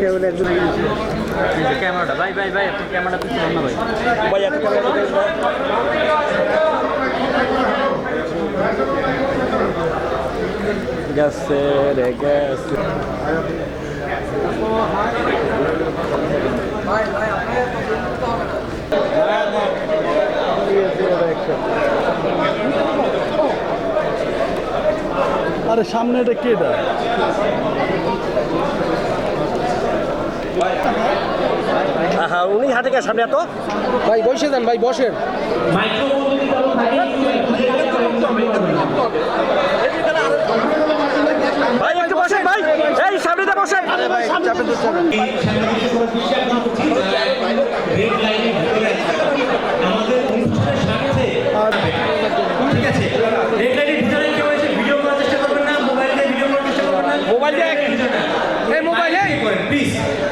কেবল একজন ক্যামেরাটা, ভাই ভাই ভাই আপনি ক্যামেরাটা তুলতে না, ভাই? ভাই এত ক্যামেরা রে, গেছে। আরে সামনে এটা কে এটা আহা উনি হাটে গেছে সামনে এত? ভাই বসে যান ভাই বসেন। ভাই একটু বসেন ভাই। এই সামনে দিয়ে বসেন। আরে ভাই চাপেন তো চাপেন